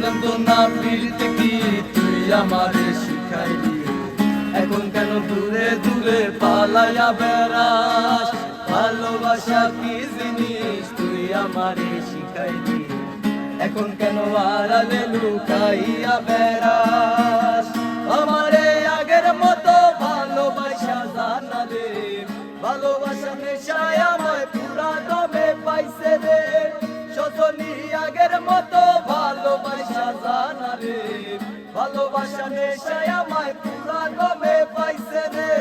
জানতো না ফিরতে কি তুই আমারে শিখাইলি? এখন কেন দূরে দূরে পালাইয়া বেড়াস? ভালোবাসা কি জিনিস তুই আমারে শিখাইলি? এখন কেন আড়ালে লুকাইয়া বেড়াস? আমারে আগের মতো ভালোবাসা জানালে ভালোবাসা নেশায় আমায় পুরা দমে পাইছে রে। শতনি আগের মতো ভালোবাসা জানালে ভালোবাসা নেশায় আমায় পুরা দমে পাইছে রে।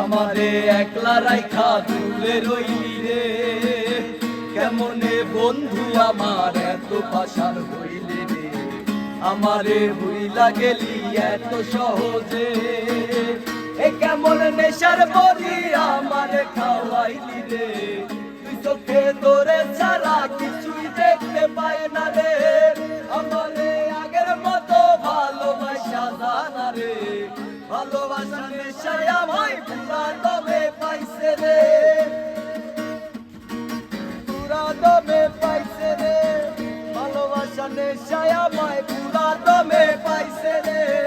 আমারে একলা রাইখা দূরে রইলি রে। কেমনে বন্ধু আমার এত পাশার হইলি? আমারে ভুইলা গেলি এত সহজে। এ কেমন নেশার বলি আমারে খাওয়াইলি রে। তুই চোখে তোরে ছাড়া কিছুই দেখতে পায় না রে। আমারে আগের মতো ভালোবাসা জানা রে। ভালোবাসা নেশায় নেশায় আমায় পুরা দমে পাইছে রে।